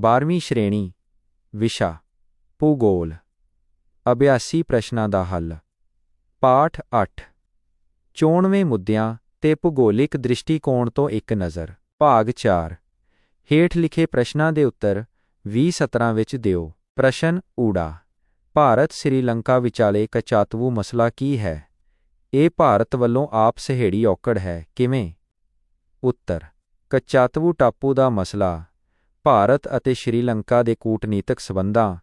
12ਵੀਂ ਸ਼੍ਰੇਣੀ, ਵਿਸ਼ਾ, ਭੂਗੋਲ, ਅਭਿਆਸੀ ਪ੍ਰਸ਼ਨਾਂ ਦਾ ਹੱਲ, ਪਾਠ 8 ਚੋਣਵੇਂ ਮੁੱਦਿਆਂ ਤੇ ਭੂਗੋਲਿਕ ਦ੍ਰਿਸ਼ਟੀਕੋਣ ਤੋਂ ਇੱਕ ਨਜ਼ਰ, ਭਾਗ 4 ਹੇਠ ਲਿਖੇ ਪ੍ਰਸ਼ਨਾਂ ਦੇ ਉੱਤਰ 20 ਸਤਰਾਂ ਵਿੱਚ ਦਿਓ, ਪ੍ਰਸ਼ਨ ਊੜਾ, ਭਾਰਤ ਸ੍ਰੀਲੰਕਾ ਵਿਚਾਲੇ ਕਚਾਤਵੂ ਮਸਲਾ ਕੀ ਹੈ? ਇਹ ਭਾਰਤ ਵੱਲੋਂ ਆਪ ਸਹੇੜੀ ਔਕੜ ਹੈ, ਕਿਵੇਂ? ਉੱਤਰ, ਕਚਾਤਵੂ ਟਾਪੂ ਦਾ ਮਸਲਾ ਭਾਰਤ ਅਤੇ ਸ਼੍ਰੀਲੰਕਾ ਦੇ ਕੂਟਨੀਤਕ ਸਬੰਧਾਂ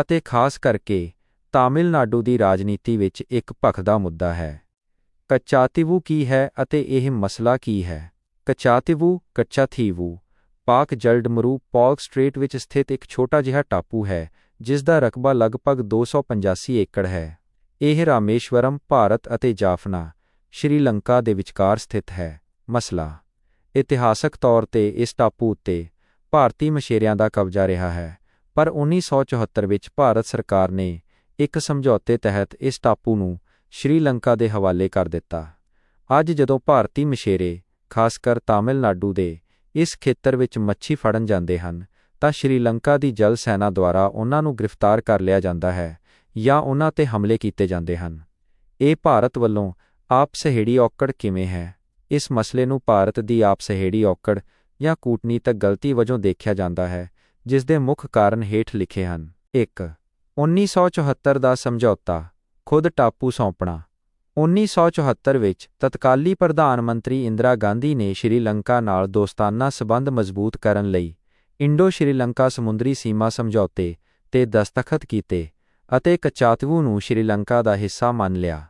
ਅਤੇ ਖਾਸ ਕਰਕੇ ਤਾਮਿਲਨਾਡੂ ਦੀ ਰਾਜਨੀਤੀ ਵਿੱਚ ਇੱਕ ਭਖਦਾ ਮੁੱਦਾ ਹੈ। ਕਚਾਤਿਵੂ ਕੀ ਹੈ ਅਤੇ ਇਹ ਮਸਲਾ ਕੀ ਹੈ? ਕਚਾਤਿਵੂ, ਕਚਾਥੀਵੂ, ਪਾਕ ਜਲਡਮਰੂ, ਪੌਕ ਸਟ੍ਰੇਟ ਵਿੱਚ ਸਥਿਤ ਇੱਕ ਛੋਟਾ ਜਿਹਾ ਟਾਪੂ ਹੈ, ਜਿਸ ਦਾ ਰਕਬਾ ਲਗਭਗ 285 ਏਕੜ ਹੈ। ਇਹ ਰਾਮੇਸ਼ਵਰਮ, ਭਾਰਤ ਅਤੇ ਜਾਫਨਾ, ਸ਼੍ਰੀਲੰਕਾ ਦੇ ਵਿਚਕਾਰ ਸਥਿਤ ਹੈ। ਮਸਲਾ। ਇਤਿਹਾਸਕ ਤੌਰ ਤੇ ਇਸ ਟਾਪੂ ਉੱਤੇ ਭਾਰਤੀ ਮਛੇਰਿਆਂ ਦਾ ਕਬਜ਼ਾ ਰਿਹਾ ਹੈ, ਪਰ 1974 ਵਿੱਚ ਭਾਰਤ ਸਰਕਾਰ ਨੇ ਇੱਕ ਸਮਝੌਤੇ ਤਹਿਤ ਇਸ ਟਾਪੂ ਨੂੰ ਸ਼੍ਰੀਲੰਕਾ ਦੇ ਹਵਾਲੇ ਕਰ ਦਿੱਤਾ। ਅੱਜ ਜਦੋਂ ਭਾਰਤੀ ਮਛੇਰੇ ਖਾਸ ਕਰ ਤਾਮਿਲਨਾਡੂ ਦੇ ਇਸ ਖੇਤਰ ਵਿੱਚ ਮੱਛੀ ਫੜਨ ਜਾਂਦੇ ਹਨ, ਤਾਂ ਸ਼੍ਰੀਲੰਕਾ ਦੀ ਜਲ ਸੈਨਾ ਦੁਆਰਾ ਉਹਨਾਂ ਨੂੰ ਗ੍ਰਿਫਤਾਰ ਕਰ ਲਿਆ ਜਾਂਦਾ ਹੈ ਜਾਂ ਉਹਨਾਂ ਤੇ ਹਮਲੇ ਕੀਤੇ ਜਾਂਦੇ ਹਨ। ਇਹ ਭਾਰਤ ਵੱਲੋਂ ਆਪ ਸਹੇੜੀ ਔਕੜ ਕਿਵੇਂ ਹੈ? ਇਸ ਮਸਲੇ ਨੂੰ ਭਾਰਤ ਦੀ ਆਪ ਸਹੇੜੀ ਔਕੜ ਜਾਂ ਕੂਟਨੀਤਕ ਗਲਤੀ ਵਜੋਂ ਦੇਖਿਆ ਜਾਂਦਾ ਹੈ, ਜਿਸ ਦੇ ਮੁੱਖ ਕਾਰਨ ਹੇਠ ਲਿਖੇ ਹਨ। 1 1974 ਦਾ ਸਮਝੌਤਾ, ਖੁਦ ਟਾਪੂ ਸੌਂਪਣਾ। 1974 ਵਿੱਚ ਤਤਕਾਲੀ ਪ੍ਰਧਾਨ ਮੰਤਰੀ ਇੰਦਰਾ ਗਾਂਧੀ ਨੇ ਸ਼੍ਰੀਲੰਕਾ ਨਾਲ ਦੋਸਤਾਨਾ ਸਬੰਧ ਮਜ਼ਬੂਤ ਕਰਨ ਲਈ ਇੰਡੋ ਸ਼੍ਰੀਲੰਕਾ ਸਮੁੰਦਰੀ ਸੀਮਾ ਸਮਝੌਤੇ ਤੇ ਦਸਤਖਤ ਕੀਤੇ ਅਤੇ ਕਚਾਤਵੂ ਨੂੰ ਸ਼੍ਰੀਲੰਕਾ ਦਾ ਹਿੱਸਾ ਮੰਨ ਲਿਆ।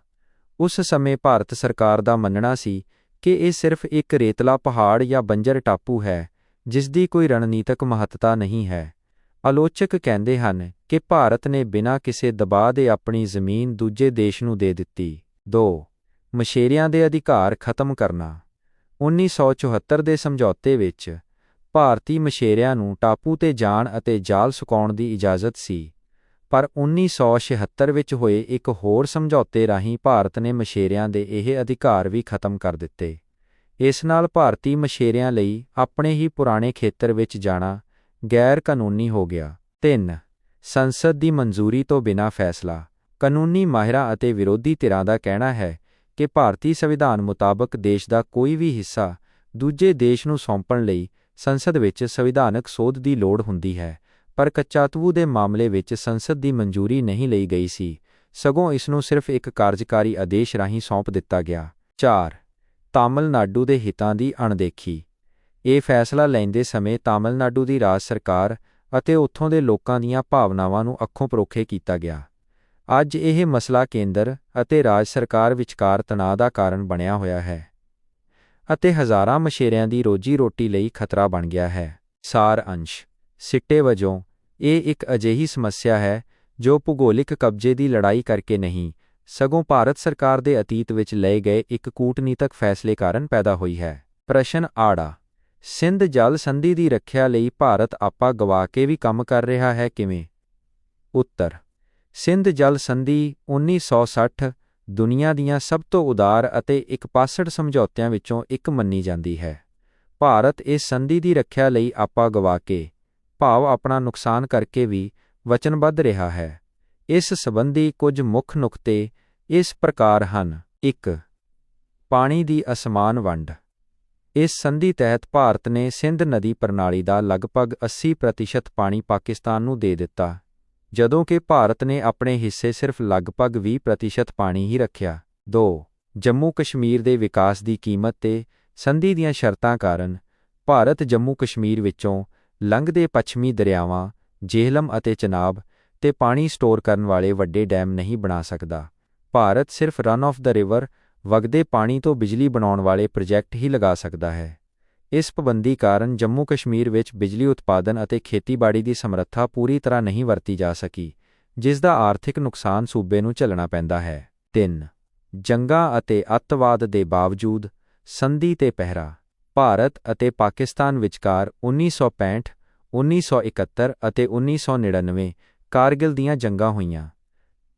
ਉਸ ਸਮੇਂ ਭਾਰਤ ਸਰਕਾਰ ਦਾ ਮੰਨਣਾ ਸੀ ਕਿ ਇਹ ਸਿਰਫ ਇੱਕ ਰੇਤਲਾ ਪਹਾੜ ਜਾਂ ਬੰਜਰ ਟਾਪੂ ਹੈ ਜਿਸ ਦੀ ਕੋਈ ਰਣਨੀਤਕ ਮਹੱਤਤਾ ਨਹੀਂ ਹੈ। ਆਲੋਚਕ ਕਹਿੰਦੇ ਹਨ ਕਿ ਭਾਰਤ ਨੇ ਬਿਨਾਂ ਕਿਸੇ ਦਬਾਅ ਦੇ ਆਪਣੀ ਜ਼ਮੀਨ ਦੂਜੇ ਦੇਸ਼ ਨੂੰ ਦੇ ਦਿੱਤੀ। 2 ਮਛੇਰਿਆਂ ਦੇ ਅਧਿਕਾਰ ਖਤਮ ਕਰਨਾ। 1974 ਦੇ ਸਮਝੌਤੇ ਵਿੱਚ ਭਾਰਤੀ ਮਛੇਰਿਆਂ ਨੂੰ ਟਾਪੂ ਤੇ ਜਾਣ ਅਤੇ ਜਾਲ ਸੁਕਾਉਣ ਦੀ ਇਜਾਜ਼ਤ ਸੀ। ਪਰ 1976 ਵਿੱਚ ਹੋਏ ਇੱਕ ਹੋਰ ਸਮਝੌਤੇ ਰਾਹੀਂ ਭਾਰਤ ਨੇ ਮਛੇਰਿਆਂ ਦੇ ਇਹ ਅਧਿਕਾਰ ਵੀ ਖਤਮ ਕਰ ਦਿੱਤੇ। ਇਸ ਨਾਲ ਭਾਰਤੀ ਮਛੇਰਿਆਂ ਲਈ ਆਪਣੇ ਹੀ ਪੁਰਾਣੇ ਖੇਤਰ ਵਿੱਚ ਜਾਣਾ ਗੈਰ ਕਾਨੂੰਨੀ ਹੋ ਗਿਆ। 3 ਸੰਸਦ ਦੀ ਮਨਜ਼ੂਰੀ ਤੋਂ ਬਿਨਾਂ ਫੈਸਲਾ। ਕਾਨੂੰਨੀ ਮਾਹਿਰਾਂ ਅਤੇ ਵਿਰੋਧੀ ਧਿਰਾਂ ਦਾ ਕਹਿਣਾ ਹੈ ਕਿ ਭਾਰਤੀ ਸੰਵਿਧਾਨ ਮੁਤਾਬਕ ਦੇਸ਼ ਦਾ ਕੋਈ ਵੀ ਹਿੱਸਾ ਦੂਜੇ ਦੇਸ਼ ਨੂੰ ਸੌਂਪਣ ਲਈ ਸੰਸਦ ਵਿੱਚ ਸੰਵਿਧਾਨਕ ਸੋਧ ਦੀ ਲੋੜ ਹੁੰਦੀ ਹੈ। ਪਰ ਕੱਚਾਤਵੂ ਦੇ ਮਾਮਲੇ ਵਿੱਚ ਸੰਸਦ ਦੀ ਮਨਜ਼ੂਰੀ ਨਹੀਂ ਲਈ ਗਈ ਸੀ। ਸਗੋਂ ਇਸ ਨੂੰ ਸਿਰਫ ਇੱਕ ਕਾਰਜਕਾਰੀ ਆਦੇਸ਼ ਰਾਹੀਂ ਸੌਂਪ ਦਿੱਤਾ ਗਿਆ। 4 ਤਾਮਿਲਨਾਡੂ ਦੇ ਹਿੱਤਾਂ ਦੀ ਅਣਦੇਖੀ। ਇਹ ਫੈਸਲਾ ਲੈਂਦੇ ਸਮੇਂ ਤਾਮਿਲਨਾਡੂ ਦੀ ਰਾਜ ਸਰਕਾਰ ਅਤੇ ਉੱਥੋਂ ਦੇ ਲੋਕਾਂ ਦੀਆਂ ਭਾਵਨਾਵਾਂ ਨੂੰ ਅੱਖੋਂ ਪਰੋਖੇ ਕੀਤਾ ਗਿਆ। ਅੱਜ ਇਹ ਮਸਲਾ ਕੇਂਦਰ ਅਤੇ ਰਾਜ ਸਰਕਾਰ ਵਿਚਕਾਰ ਤਣਾਅ ਦਾ ਕਾਰਨ ਬਣਿਆ ਹੋਇਆ ਹੈ ਅਤੇ ਹਜ਼ਾਰਾਂ ਮਛੇਰਿਆਂ ਦੀ ਰੋਜੀ ਰੋਟੀ ਲਈ ਖਤਰਾ ਬਣ ਗਿਆ ਹੈ। ਸਾਰ ਅੰਸ਼ ਸਿੱਟੇ ਵਜੋਂ, ਇਹ ਇੱਕ ਅਜਿਹੀ ਸਮੱਸਿਆ ਹੈ ਜੋ ਭੂਗੋਲਿਕ ਕਬਜ਼ੇ ਦੀ ਲੜਾਈ ਕਰਕੇ ਨਹੀਂ, ਸਗੋਂ ਭਾਰਤ ਸਰਕਾਰ ਦੇ ਅਤੀਤ ਵਿੱਚ ਲਏ ਗਏ ਇੱਕ ਕੂਟਨੀਤਕ ਫੈਸਲੇ ਕਾਰਨ ਪੈਦਾ ਹੋਈ ਹੈ। ਪ੍ਰਸ਼ਨ ਆੜਾ, ਸਿੰਧ ਜਲ ਸੰਧੀ ਦੀ ਰੱਖਿਆ ਲਈ ਭਾਰਤ ਆਪਾ ਗਵਾ ਕੇ ਵੀ ਕੰਮ ਕਰ ਰਿਹਾ ਹੈ ਕਿਵੇਂ? ਉੱਤਰ, ਸਿੰਧ ਜਲ ਸੰਧੀ 1960 ਦੁਨੀਆ ਦੀਆਂ ਸਭ ਤੋਂ ਉਦਾਰ ਅਤੇ ਇੱਕ ਪਾਸੜ ਸਮਝੌਤਿਆਂ ਵਿੱਚੋਂ ਇੱਕ ਮੰਨੀ ਜਾਂਦੀ ਹੈ। ਭਾਰਤ ਇਸ ਸੰਧੀ ਦੀ ਰੱਖਿਆ ਲਈ ਆਪਾ ਗਵਾ ਕੇ ਭਾਵ ਆਪਣਾ ਨੁਕਸਾਨ ਕਰਕੇ ਵੀ ਵਚਨਬੱਧ ਰਿਹਾ ਹੈ। ਇਸ ਸੰਬੰਧੀ ਕੁਝ ਮੁੱਖ ਨੁਕਤੇ ਇਸ ਪ੍ਰਕਾਰ ਹਨ। 1 ਪਾਣੀ ਦੀ ਅਸਮਾਨ ਵੰਡ। ਇਸ ਸੰਧੀ ਤਹਿਤ ਭਾਰਤ ਨੇ ਸਿੰਧ ਨਦੀ ਪ੍ਰਣਾਲੀ ਦਾ ਲਗਭਗ 80% ਪਾਣੀ ਪਾਕਿਸਤਾਨ ਨੂੰ ਦੇ ਦਿੱਤਾ, ਜਦੋਂ ਕਿ ਭਾਰਤ ਨੇ ਆਪਣੇ ਹਿੱਸੇ ਸਿਰਫ ਲਗਭਗ 20% ਪਾਣੀ ਹੀ ਰੱਖਿਆ। 2 ਜੰਮੂ ਕਸ਼ਮੀਰ ਦੇ ਵਿਕਾਸ ਦੀ ਕੀਮਤ ਤੇ ਸੰਧੀ ਦੀਆਂ ਸ਼ਰਤਾਂ ਕਾਰਨ ਭਾਰਤ ਜੰਮੂ ਕਸ਼ਮੀਰ ਵਿੱਚੋਂ ਲੰਘਦੇ ਪੱਛਮੀ ਦਰਿਆਵਾਂ, ਜੇਹਲਮ ਅਤੇ ਚਨਾਬ ਤੇ ਪਾਣੀ ਸਟੋਰ ਕਰਨ ਵਾਲੇ ਵੱਡੇ ਡੈਮ ਨਹੀਂ ਬਣਾ ਸਕਦਾ। ਭਾਰਤ ਸਿਰਫ ਰਨ ਆਫ ਦਾ ਰਿਵਰ ਵਗਦੇ ਪਾਣੀ ਤੋਂ ਬਿਜਲੀ ਬਣਾਉਣ ਵਾਲੇ ਪ੍ਰੋਜੈਕਟ ਹੀ ਲਗਾ ਸਕਦਾ ਹੈ। ਇਸ ਪਾਬੰਦੀ ਕਾਰਨ ਜੰਮੂ ਕਸ਼ਮੀਰ ਵਿੱਚ ਬਿਜਲੀ ਉਤਪਾਦਨ ਅਤੇ ਖੇਤੀਬਾੜੀ ਦੀ ਸਮਰੱਥਾ ਪੂਰੀ ਤਰ੍ਹਾਂ ਨਹੀਂ ਵਰਤੀ ਜਾ ਸਕੀ, ਜਿਸ ਦਾ ਆਰਥਿਕ ਨੁਕਸਾਨ ਸੂਬੇ ਨੂੰ ਝੱਲਣਾ ਪੈਂਦਾ ਹੈ। 3 ਜੰਗਾਂ ਅਤੇ ਅੱਤਵਾਦ ਦੇ ਬਾਵਜੂਦ ਸੰਧੀ ਤੇ ਪਹਿਰਾ। ਭਾਰਤ ਅਤੇ ਪਾਕਿਸਤਾਨ ਵਿਚਕਾਰ 1965 1971 ਅਤੇ 1999 ਕਾਰਗਿਲ ਦੀਆਂ ਜੰਗਾਂ ਹੋਈਆਂ।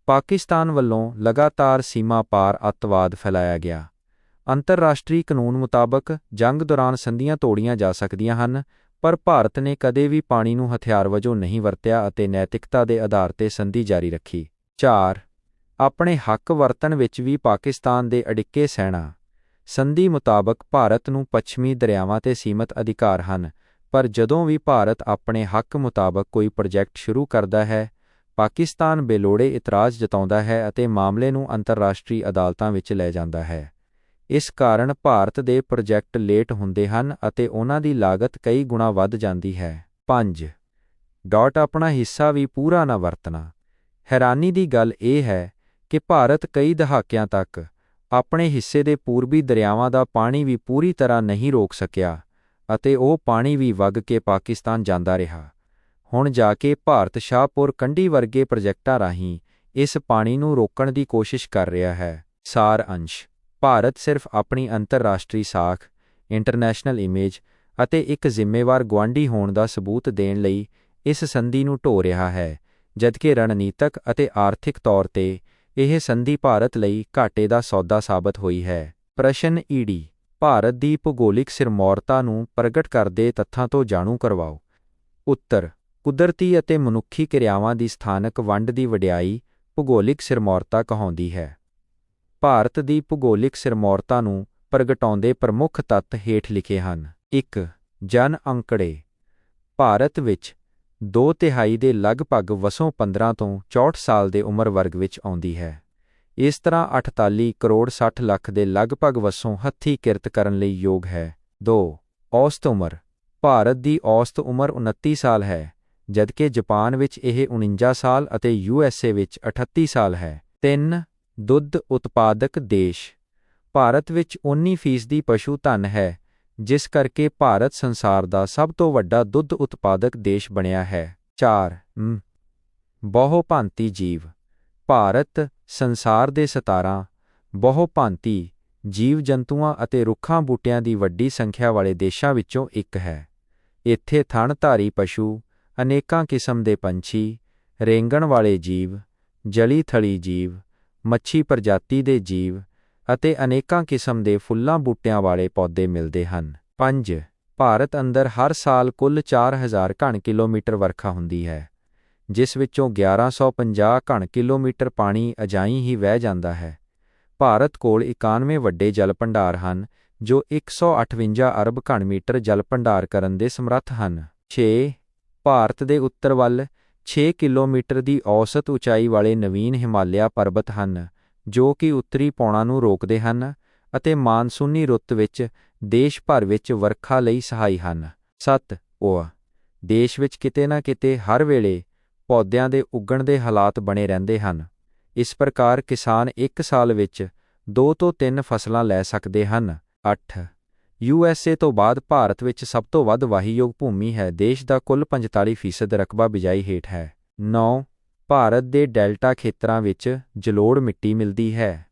ਪਾਕਿਸਤਾਨ ਵੱਲੋਂ ਲਗਾਤਾਰ ਸੀਮਾ ਪਾਰ ਅੱਤਵਾਦ ਫੈਲਾਇਆ ਗਿਆ। ਅੰਤਰਰਾਸ਼ਟਰੀ ਕਾਨੂੰਨ ਮੁਤਾਬਕ ਜੰਗ ਦੌਰਾਨ ਸੰਧੀਆਂ ਤੋੜੀਆਂ ਜਾ ਸਕਦੀਆਂ ਹਨ, ਪਰ ਭਾਰਤ ਨੇ ਕਦੇ ਵੀ ਪਾਣੀ ਨੂੰ ਹਥਿਆਰ ਵਜੋਂ ਨਹੀਂ ਵਰਤਿਆ ਅਤੇ ਨੈਤਿਕਤਾ ਦੇ ਆਧਾਰ ਤੇ ਸੰਧੀ ਜਾਰੀ ਰੱਖੀ। 4 ਆਪਣੇ ਹੱਕ ਵਰਤਣ ਵਿੱਚ ਵੀ ਪਾਕਿਸਤਾਨ ਦੇ ਅੜਿੱਕੇ ਸਹਿਣਾ ਸੰਧੀ ਮੁਤਾਬਕ ਭਾਰਤ ਨੂੰ ਪੱਛਮੀ ਦਰਿਆਵਾਂ ਤੇ ਸੀਮਤ ਅਧਿਕਾਰ ਹਨ, ਪਰ ਜਦੋਂ ਵੀ ਭਾਰਤ ਆਪਣੇ ਹੱਕ ਮੁਤਾਬਕ ਕੋਈ ਪ੍ਰੋਜੈਕਟ ਸ਼ੁਰੂ ਕਰਦਾ ਹੈ, ਪਾਕਿਸਤਾਨ ਬੇਲੋੜੇ ਇਤਰਾਜ਼ ਜਤਾਉਂਦਾ ਹੈ ਅਤੇ ਮਾਮਲੇ ਨੂੰ ਅੰਤਰਰਾਸ਼ਟਰੀ ਅਦਾਲਤਾਂ ਵਿੱਚ ਲੈ ਜਾਂਦਾ ਹੈ। ਇਸ ਕਾਰਨ ਭਾਰਤ ਦੇ ਪ੍ਰੋਜੈਕਟ ਲੇਟ ਹੁੰਦੇ ਹਨ ਅਤੇ ਉਹਨਾਂ ਦੀ ਲਾਗਤ ਕਈ ਗੁਣਾ ਵੱਧ ਜਾਂਦੀ ਹੈ। 5 ਡਾਟ ਆਪਣਾ ਹਿੱਸਾ ਵੀ ਪੂਰਾ ਨਾ ਵਰਤਣਾ। ਹੈਰਾਨੀ ਦੀ ਗੱਲ ਇਹ ਹੈ ਕਿ ਭਾਰਤ ਕਈ ਦਹਾਕਿਆਂ ਤੱਕ ਆਪਣੇ ਹਿੱਸੇ ਦੇ ਪੂਰਬੀ ਦਰਿਆਵਾਂ ਦਾ ਪਾਣੀ ਵੀ ਪੂਰੀ ਤਰ੍ਹਾਂ ਨਹੀਂ ਰੋਕ ਸਕਿਆ, ਅਤੇ ਉਹ ਪਾਣੀ ਵੀ ਵਗ ਕੇ ਪਾਕਿਸਤਾਨ ਜਾਂਦਾ ਰਿਹਾ। ਹੁਣ ਜਾ ਕੇ ਭਾਰਤ ਸ਼ਾਹਪੁਰ ਕੰਢੀ ਵਰਗੇ ਪ੍ਰੋਜੈਕਟਾਂ ਰਾਹੀਂ ਇਸ ਪਾਣੀ ਨੂੰ ਰੋਕਣ ਦੀ ਕੋਸ਼ਿਸ਼ ਕਰ ਰਿਹਾ ਹੈ। ਸਾਰ ਅੰਸ਼, ਭਾਰਤ ਸਿਰਫ ਆਪਣੀ ਅੰਤਰਰਾਸ਼ਟਰੀ ਸਾਖ, ਇੰਟਰਨੈਸ਼ਨਲ ਇਮੇਜ ਅਤੇ ਇੱਕ ਜ਼ਿੰਮੇਵਾਰ ਗੁਆਂਢੀ ਹੋਣ ਦਾ ਸਬੂਤ ਦੇਣ ਲਈ ਇਸ ਸੰਧੀ ਨੂੰ ਢੋ ਰਿਹਾ ਹੈ, ਜਦਕਿ ਰਣਨੀਤਕ ਅਤੇ ਆਰਥਿਕ ਤੌਰ ਤੇ ਇਹ ਸੰਧੀ ਭਾਰਤ ਲਈ ਘਾਟੇ ਦਾ ਸੌਦਾ ਸਾਬਤ ਹੋਈ ਹੈ। ਪ੍ਰਸ਼ਨ ਈਡੀ ਭਾਰਤ ਦੀ ਭੂਗੋਲਿਕ ਸਿਰਮੌਰਤਾ ਨੂੰ ਪ੍ਰਗਟ ਕਰਦੇ ਤੱਥਾਂ ਤੋਂ ਜਾਣੂ ਕਰਵਾਓ। ਉੱਤਰ। ਕੁਦਰਤੀ ਅਤੇ ਮਨੁੱਖੀ ਕਿਰਿਆਵਾਂ ਦੀ ਸਥਾਨਕ ਵੰਡ ਦੀ ਵਡਿਆਈ ਭੂਗੋਲਿਕ ਸਿਰਮੌਰਤਾ ਕਹਾਉਂਦੀ ਹੈ। ਭਾਰਤ ਦੀ ਭੂਗੋਲਿਕ ਸਿਰਮੌਰਤਾ ਨੂੰ ਪ੍ਰਗਟਾਉਂਦੇ ਪ੍ਰਮੁੱਖ ਤੱਤ ਹੇਠ ਲਿਖੇ ਹਨ। 1 ਜਨ ਅੰਕੜੇ। ਭਾਰਤ ਵਿੱਚ ਦੋ ਤਿਹਾਈ ਦੇ ਲਗਭਗ ਵਸੋਂ 15 ਤੋਂ 64 ਸਾਲ ਦੇ ਉਮਰ ਵਰਗ ਵਿੱਚ ਆਉਂਦੀ ਹੈ। ਇਸ ਤਰ੍ਹਾਂ 48 ਕਰੋੜ 60 ਲੱਖ ਦੇ ਲਗਭਗ ਵਸੋਂ ਹੱਥੀ ਕਿਰਤ ਕਰਨ ਲਈ ਯੋਗ ਹੈ। 2 ਔਸਤ ਉਮਰ। ਭਾਰਤ ਦੀ ਔਸਤ ਉਮਰ 29 ਸਾਲ ਹੈ, ਜਦਕਿ ਜਾਪਾਨ ਵਿੱਚ ਇਹ 49 ਸਾਲ ਅਤੇ ਯੂਐਸਏ ਵਿੱਚ 38 ਸਾਲ ਹੈ। 3 ਦੁੱਧ ਉਤਪਾਦਕ ਦੇਸ਼। ਭਾਰਤ ਵਿੱਚ 19% ਪਸ਼ੂ ਧਨ ਹੈ ਜਿਸ ਕਰਕੇ ਭਾਰਤ ਸੰਸਾਰ ਦਾ ਸਭ ਤੋਂ ਵੱਡਾ ਦੁੱਧ ਉਤਪਾਦਕ ਦੇਸ਼ ਬਣਿਆ ਹੈ। 4 ਬਹੁਭਾਂਤੀ ਜੀਵ। ਭਾਰਤ ਸੰਸਾਰ ਦੇ 17 ਬਹੁਭਾਂਤੀ ਜੀਵ-ਜੰਤੂਆਂ ਅਤੇ ਰੁੱਖਾਂ-ਬੂਟਿਆਂ ਦੀ ਵੱਡੀ ਸੰਖਿਆ ਵਾਲੇ ਦੇਸ਼ਾਂ ਵਿੱਚੋਂ ਇੱਕ ਹੈ। ਇੱਥੇ ਥਣਧਾਰੀ ਪਸ਼ੂ, ਅਨੇਕਾਂ ਕਿਸਮ ਦੇ ਪੰਛੀ, ਰੇਂਗਣ ਵਾਲੇ ਜੀਵ, ਜਲੀ ਥਲੀ ਜੀਵ, ਮੱਛੀ ਪ੍ਰਜਾਤੀ ਦੇ ਜੀਵ ਅਤੇ ਅਨੇਕਾਂ ਕਿਸਮ ਦੇ ਫੁੱਲਾਂ ਬੂਟਿਆਂ ਵਾਲੇ ਪੌਦੇ ਮਿਲਦੇ ਹਨ। 5 ਭਾਰਤ ਅੰਦਰ ਹਰ ਸਾਲ ਕੁੱਲ 4000 ਘਣ ਕਿਲੋਮੀਟਰ ਵਰਖਾ ਹੁੰਦੀ ਹੈ, ਜਿਸ ਵਿੱਚੋਂ 1150 ਘਣ ਕਿਲੋਮੀਟਰ ਪਾਣੀ ਅਜਾਈ ਹੀ ਵਹਿ ਜਾਂਦਾ ਹੈ। ਭਾਰਤ ਕੋਲ 91 ਵੱਡੇ ਜਲ ਭੰਡਾਰ ਹਨ, ਜੋ 158 ਅਰਬ ਘਣ ਮੀਟਰ ਜਲ ਭੰਡਾਰ ਕਰਨ ਦੇ ਸਮਰੱਥ ਹਨ। 6 ਭਾਰਤ ਦੇ ਉੱਤਰ ਵੱਲ 6 ਕਿਲੋਮੀਟਰ ਦੀ ਔਸਤ ਉਚਾਈ ਵਾਲੇ ਨਵੀਨ ਹਿਮਾਲਿਆ ਪਰਬਤ ਹਨ ਜੋ ਕਿ ਉੱਤਰੀ ਪੌਣਾ ਨੂੰ ਰੋਕਦੇ ਹਨ ਅਤੇ ਮਾਨਸੂਨੀ ਰੁੱਤ ਵਿੱਚ ਦੇਸ਼ ਭਰ ਵਿੱਚ ਵਰਖਾ ਲਈ ਸਹਾਈ ਹਨ। 7 ਉਹ ਦੇਸ਼ ਵਿੱਚ ਕਿਤੇ ਨਾ ਕਿਤੇ ਹਰ ਵੇਲੇ ਪੌਦਿਆਂ ਦੇ ਉੱਗਣ ਦੇ ਹਾਲਾਤ ਬਣੇ ਰਹਿੰਦੇ ਹਨ। ਇਸ ਪ੍ਰਕਾਰ ਕਿਸਾਨ ਇੱਕ ਸਾਲ ਵਿੱਚ 2 ਤੋਂ 3 ਫਸਲਾਂ ਲੈ ਸਕਦੇ ਹਨ। 8 ਯੂਐਸਏ ਤੋਂ ਬਾਅਦ ਭਾਰਤ ਵਿੱਚ ਸਭ ਤੋਂ ਵੱਧ ਵਾਹੀਯੋਗ ਭੂਮੀ ਹੈ। ਦੇਸ਼ ਦਾ ਕੁੱਲ 45% ਰਕਬਾ ਬਿਜਾਈ ਹੇਠ ਹੈ। 9 ਭਾਰਤ ਦੇ ਡੈਲਟਾ ਖੇਤਰਾਂ ਵਿੱਚ ਜਲੋੜ ਮਿੱਟੀ ਮਿਲਦੀ ਹੈ।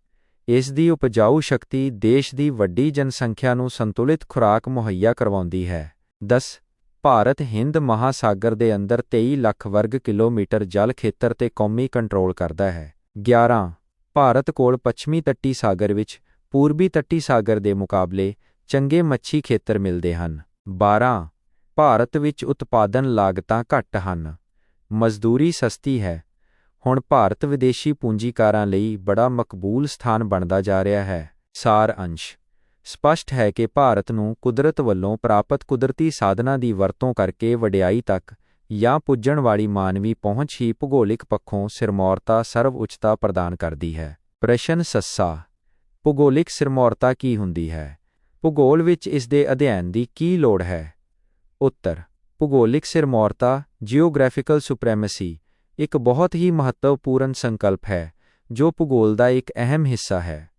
ਇਸ ਦੀ ਉਪਜਾਊ ਸ਼ਕਤੀ ਦੇਸ਼ ਦੀ ਵੱਡੀ ਜਨਸੰਖਿਆ ਨੂੰ ਸੰਤੁਲਿਤ ਖੁਰਾਕ ਮੁਹੱਈਆ ਕਰਵਾਉਂਦੀ ਹੈ। 10 ਭਾਰਤ ਹਿੰਦ ਮਹਾਸਾਗਰ ਦੇ ਅੰਦਰ 23 ਲੱਖ ਵਰਗ ਕਿਲੋਮੀਟਰ ਜਲ ਖੇਤਰ ਤੇ ਕੌਮੀ ਕੰਟਰੋਲ ਕਰਦਾ ਹੈ। 11 ਭਾਰਤ ਕੋਲ ਪੱਛਮੀ ਤੱਟੀ ਸਾਗਰ ਵਿੱਚ ਪੂਰਬੀ ਤੱਟੀ ਸਾਗਰ ਦੇ ਮੁਕਾਬਲੇ ਚੰਗੇ ਮੱਛੀ ਖੇਤਰ ਮਿਲਦੇ ਹਨ। 12 ਭਾਰਤ ਵਿੱਚ ਉਤਪਾਦਨ ਲਾਗਤਾਂ ਘੱਟ ਹਨ। ਮਜ਼ਦੂਰੀ ਸਸਤੀ ਹੈ। ਹੁਣ ਭਾਰਤ ਵਿਦੇਸ਼ੀ ਪੂੰਜੀਕਾਰਾਂ ਲਈ ਬੜਾ ਮਕਬੂਲ ਸਥਾਨ ਬਣਦਾ ਜਾ ਰਿਹਾ ਹੈ। ਸਾਰ ਅੰਸ਼। ਸਪਸ਼ਟ ਹੈ ਕਿ ਭਾਰਤ ਨੂੰ ਕੁਦਰਤ ਵੱਲੋਂ ਪ੍ਰਾਪਤ ਕੁਦਰਤੀ ਸਾਧਨਾਂ ਦੀ ਵਰਤੋਂ ਕਰਕੇ ਵਡਿਆਈ ਤੱਕ ਜਾਂ ਪੁੱਜਣ ਵਾਲੀ ਮਾਨਵੀ ਪਹੁੰਚ ਹੀ ਭੂਗੋਲਿਕ ਪੱਖੋਂ ਸਿਰਮੌਰਤਾ ਸਰਵ ਉੱਚਤਾ ਪ੍ਰਦਾਨ ਕਰਦੀ ਹੈ। ਪ੍ਰਸ਼ਨ ਸੱਸਾ। ਭੂਗੋਲਿਕ ਸਿਰਮੌਰਤਾ ਕੀ ਹੁੰਦੀ ਹੈ? ਭੂਗੋਲ ਵਿੱਚ ਇਸ ਦੇ ਅਧਿਐਨ ਦੀ ਕੀ ਲੋੜ ਹੈ? ਉੱਤਰ। ਭੂਗੋਲਿਕ ਸਿਰਮੌਰਤਾ ਜੀਓਗ੍ਰਾਫਿਕਲ ਸੁਪਰੇਮੇਸੀ ਇੱਕ ਬਹੁਤ ਹੀ ਮਹੱਤਵਪੂਰਨ ਸੰਕਲਪ ਹੈ, ਜੋ ਭੂਗੋਲ ਦਾ ਇੱਕ ਅਹਿਮ ਹਿੱਸਾ ਹੈ।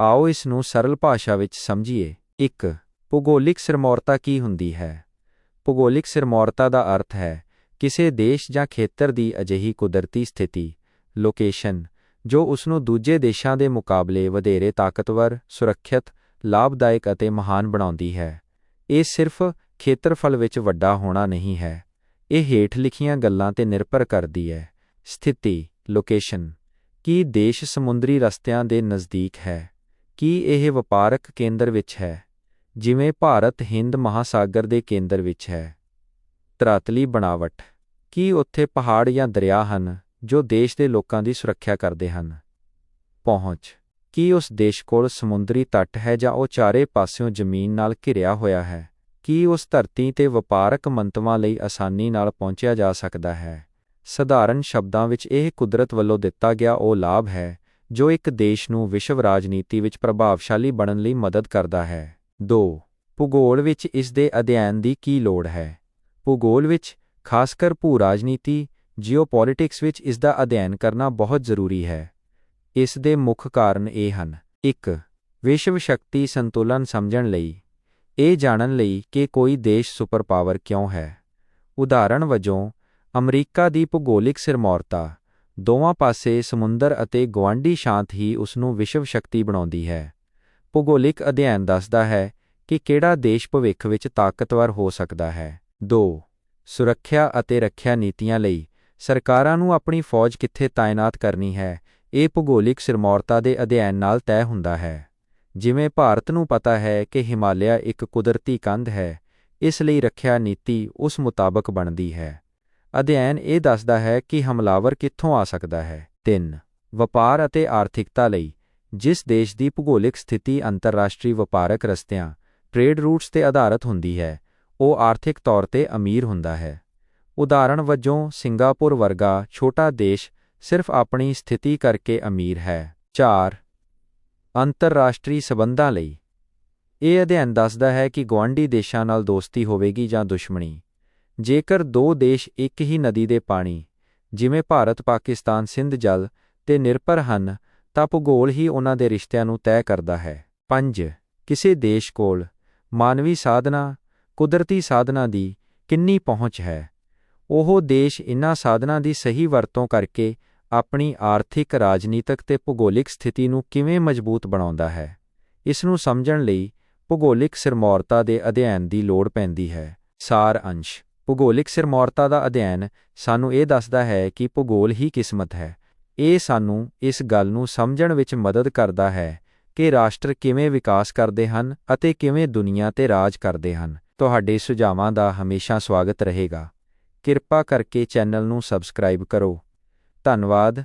ਆਓ ਇਸ ਨੂੰ ਸਰਲ ਭਾਸ਼ਾ ਵਿੱਚ ਸਮਝੀਏ। 1 ਭੂਗੋਲਿਕ ਸਿਰਮੌਰਤਾ ਕੀ ਹੁੰਦੀ ਹੈ? ਭੂਗੋਲਿਕ ਸਿਰਮੌਰਤਾ ਦਾ ਅਰਥ ਹੈ, ਕਿਸੇ ਦੇਸ਼ ਜਾਂ ਖੇਤਰ ਦੀ ਅਜਿਹੀ ਕੁਦਰਤੀ ਸਥਿਤੀ ਲੋਕੇਸ਼ਨ ਜੋ ਉਸ ਨੂੰ ਦੂਜੇ ਦੇਸ਼ਾਂ ਦੇ ਮੁਕਾਬਲੇ ਵਧੇਰੇ ਤਾਕਤਵਰ, ਸੁਰੱਖਿਅਤ, ਲਾਭਦਾਇਕ ਅਤੇ ਮਹਾਨ ਬਣਾਉਂਦੀ ਹੈ। ਇਹ ਸਿਰਫ ਖੇਤਰਫਲ ਵਿੱਚ ਵੱਡਾ ਹੋਣਾ ਨਹੀਂ ਹੈ। ਇਹ ਹੇਠ ਲਿਖੀਆਂ ਗੱਲਾਂ ਤੇ ਨਿਰਭਰ ਕਰਦੀ ਹੈ। ਸਥਿਤੀ, ਲੋਕੇਸ਼ਨ, ਕੀ ਦੇਸ਼ ਸਮੁੰਦਰੀ ਰਸਤਿਆਂ ਦੇ ਨਜ਼ਦੀਕ ਹੈ? ਕੀ ਇਹ ਵਪਾਰਕ ਕੇਂਦਰ ਵਿੱਚ ਹੈ? ਜਿਵੇਂ ਭਾਰਤ ਹਿੰਦ ਮਹਾਸਾਗਰ ਦੇ ਕੇਂਦਰ ਵਿੱਚ ਹੈ। ਤਰਾਤਲੀ ਬਣਾਵਟ, ਕੀ ਉੱਥੇ ਪਹਾੜ ਜਾਂ ਦਰਿਆ ਹਨ ਜੋ ਦੇਸ਼ ਦੇ ਲੋਕਾਂ ਦੀ ਸੁਰੱਖਿਆ ਕਰਦੇ ਹਨ? ਪਹੁੰਚ, ਕੀ ਉਸ ਦੇਸ਼ ਕੋਲ ਸਮੁੰਦਰੀ ਤੱਟ ਹੈ ਜਾਂ ਉਹ ਚਾਰੇ ਪਾਸਿਓਂ ਜ਼ਮੀਨ ਨਾਲ ਘਿਰਿਆ ਹੋਇਆ ਹੈ? ਕੀ ਉਸ ਧਰਤੀ ਤੇ ਵਪਾਰਕ ਮੰਤਵਾਂ ਲਈ ਆਸਾਨੀ ਨਾਲ ਪਹੁੰਚਿਆ ਜਾ ਸਕਦਾ ਹੈ? ਸਧਾਰਨ ਸ਼ਬਦਾਂ ਵਿੱਚ ਇਹ ਕੁਦਰਤ ਵੱਲੋਂ ਦਿੱਤਾ ਗਿਆ ਉਹ ਲਾਭ ਹੈ, ਜੋ ਇੱਕ ਦੇਸ਼ ਨੂੰ ਵਿਸ਼ਵ ਰਾਜਨੀਤੀ ਵਿੱਚ ਪ੍ਰਭਾਵਸ਼ਾਲੀ ਬਣਨ ਲਈ ਮਦਦ ਕਰਦਾ ਹੈ। 2 ਭੂਗੋਲ ਵਿੱਚ ਇਸ ਦੇ ਅਧਿਐਨ ਦੀ ਕੀ ਲੋੜ ਹੈ? ਭੂਗੋਲ ਵਿੱਚ, ਖਾਸਕਰ ਭੂ ਰਾਜਨੀਤੀ ਜੀਓਪੋਲਿਟਿਕਸ ਵਿੱਚ ਇਸ ਦਾ ਅਧਿਐਨ ਕਰਨਾ ਬਹੁਤ ਜ਼ਰੂਰੀ ਹੈ। ਇਸ ਦੇ ਮੁੱਖ ਕਾਰਨ ਇਹ ਹਨ। 1 ਵਿਸ਼ਵ ਸ਼ਕਤੀ ਸੰਤੁਲਨ ਸਮਝਣ ਲਈ। ਇਹ ਜਾਣਨ ਲਈ ਕਿ ਕੋਈ ਦੇਸ਼ ਸੁਪਰ ਪਾਵਰ ਕਿਉਂ ਹੈ। ਉਦਾਹਰਣ ਵਜੋਂ, ਅਮਰੀਕਾ ਦੀ ਭੂਗੋਲਿਕ ਸਿਰਮੌਰਤਾ, ਦੋਵਾਂ ਪਾਸੇ ਸਮੁੰਦਰ ਅਤੇ ਗਵਾਂਢੀ ਸ਼ਾਂਤ ਹੀ ਉਸ ਨੂੰ ਵਿਸ਼ਵ ਸ਼ਕਤੀ ਬਣਾਉਂਦੀ ਹੈ। ਭੂਗੋਲਿਕ ਅਧਿਐਨ ਦੱਸਦਾ ਹੈ ਕਿ ਕਿਹੜਾ ਦੇਸ਼ ਭਵਿੱਖ ਵਿੱਚ ਤਾਕਤਵਰ ਹੋ ਸਕਦਾ ਹੈ। 2 ਸੁਰੱਖਿਆ ਅਤੇ ਰੱਖਿਆ ਨੀਤੀਆਂ ਲਈ ਸਰਕਾਰਾਂ ਨੂੰ ਆਪਣੀ ਫੌਜ ਕਿੱਥੇ ਤਾਇਨਾਤ ਕਰਨੀ ਹੈ, ਇਹ ਭੂਗੋਲਿਕ ਸਿਰਮੌਰਤਾ ਦੇ ਅਧਿਐਨ ਨਾਲ ਤੈਅ ਹੁੰਦਾ ਹੈ। ਜਿਵੇਂ ਭਾਰਤ ਨੂੰ ਪਤਾ ਹੈ ਕਿ ਹਿਮਾਲਿਆ ਇੱਕ ਕੁਦਰਤੀ ਕੰਧ ਹੈ, ਇਸ ਲਈ ਰੱਖਿਆ ਨੀਤੀ ਉਸ ਮੁਤਾਬਕ ਬਣਦੀ ਹੈ। ਅਧਿਐਨ ਇਹ ਦੱਸਦਾ ਹੈ ਕਿ ਹਮਲਾਵਰ ਕਿੱਥੋਂ ਆ ਸਕਦਾ ਹੈ। 3 ਵਪਾਰ ਅਤੇ ਆਰਥਿਕਤਾ ਲਈ, ਜਿਸ ਦੇਸ਼ ਦੀ ਭੂਗੋਲਿਕ ਸਥਿਤੀ ਅੰਤਰਰਾਸ਼ਟਰੀ ਵਪਾਰਕ ਰਸਤਿਆਂ ਟ੍ਰੇਡ ਰੂਟਸ ਤੇ ਆਧਾਰਿਤ ਹੁੰਦੀ ਹੈ, ਉਹ ਆਰਥਿਕ ਤੌਰ ਤੇ ਅਮੀਰ ਹੁੰਦਾ ਹੈ। ਉਦਾਹਰਣ ਵਜੋਂ, ਸਿੰਗਾਪੁਰ ਵਰਗਾ ਛੋਟਾ ਦੇਸ਼ ਸਿਰਫ ਆਪਣੀ ਸਥਿਤੀ ਕਰਕੇ ਅਮੀਰ ਹੈ। 4 ਅੰਤਰਰਾਸ਼ਟਰੀ ਸਬੰਧਾਂ ਲਈ। ਇਹ ਅਧਿਐਨ ਦੱਸਦਾ ਹੈ ਕਿ ਗੁਆਂਢੀ ਦੇਸ਼ਾਂ ਨਾਲ ਦੋਸਤੀ ਹੋਵੇਗੀ ਜਾਂ ਦੁਸ਼ਮਣੀ। ਜੇਕਰ ਦੋ ਦੇਸ਼ ਇੱਕ ਹੀ ਨਦੀ ਦੇ ਪਾਣੀ, ਜਿਵੇਂ ਭਾਰਤ, ਪਾਕਿਸਤਾਨ, ਸਿੰਧ ਜਲ ਤੇ ਨਿਰਭਰ ਹਨ, ਤਾਂ ਭੂਗੋਲ ਹੀ ਉਹਨਾਂ ਦੇ ਰਿਸ਼ਤਿਆਂ ਨੂੰ ਤੈਅ ਕਰਦਾ ਹੈ। 5 ਕਿਸੇ ਦੇਸ਼ ਕੋਲ ਮਾਨਵੀ ਸਾਧਨਾ, ਕੁਦਰਤੀ ਸਾਧਨਾ ਦੀ ਕਿੰਨੀ ਪਹੁੰਚ ਹੈ? ਉਹ ਦੇਸ਼ ਇਨ੍ਹਾਂ ਸਾਧਨਾਂ ਦੀ ਸਹੀ ਵਰਤੋਂ ਕਰਕੇ ਆਪਣੀ ਆਰਥਿਕ, ਰਾਜਨੀਤਿਕ ਤੇ ਭੂਗੋਲਿਕ ਸਥਿਤੀ ਨੂੰ ਕਿਵੇਂ ਮਜ਼ਬੂਤ ਬਣਾਉਂਦਾ ਹੈ, ਇਸ ਨੂੰ ਸਮਝਣ ਲਈ ਭੂਗੋਲਿਕ ਸਿਰਮੌਰਤਾ ਦੇ ਅਧਿਐਨ ਦੀ ਲੋੜ ਪੈਂਦੀ ਹੈ। ਸਾਰ ਅੰਸ਼, ਭੂਗੋਲਿਕ ਸਿਰਮੌਰਤਾ ਦਾ ਅਧਿਐਨ ਸਾਨੂੰ ਇਹ ਦੱਸਦਾ ਹੈ ਕਿ ਭੂਗੋਲ ਹੀ ਕਿਸਮਤ ਹੈ। ਇਹ ਸਾਨੂੰ ਇਸ ਗੱਲ ਨੂੰ ਸਮਝਣ ਵਿੱਚ ਮਦਦ ਕਰਦਾ ਹੈ ਕਿ ਰਾਸ਼ਟਰ ਕਿਵੇਂ ਵਿਕਾਸ ਕਰਦੇ ਹਨ ਅਤੇ ਕਿਵੇਂ ਦੁਨੀਆ ਤੇ ਰਾਜ ਕਰਦੇ ਹਨ। ਤੁਹਾਡੇ ਸੁਝਾਵਾਂ ਦਾ ਹਮੇਸ਼ਾ ਸਵਾਗਤ ਰਹੇਗਾ। ਕਿਰਪਾ ਕਰਕੇ ਚੈਨਲ ਨੂੰ ਸਬਸਕ੍ਰਾਈਬ ਕਰੋ। ਧੰਨਵਾਦ।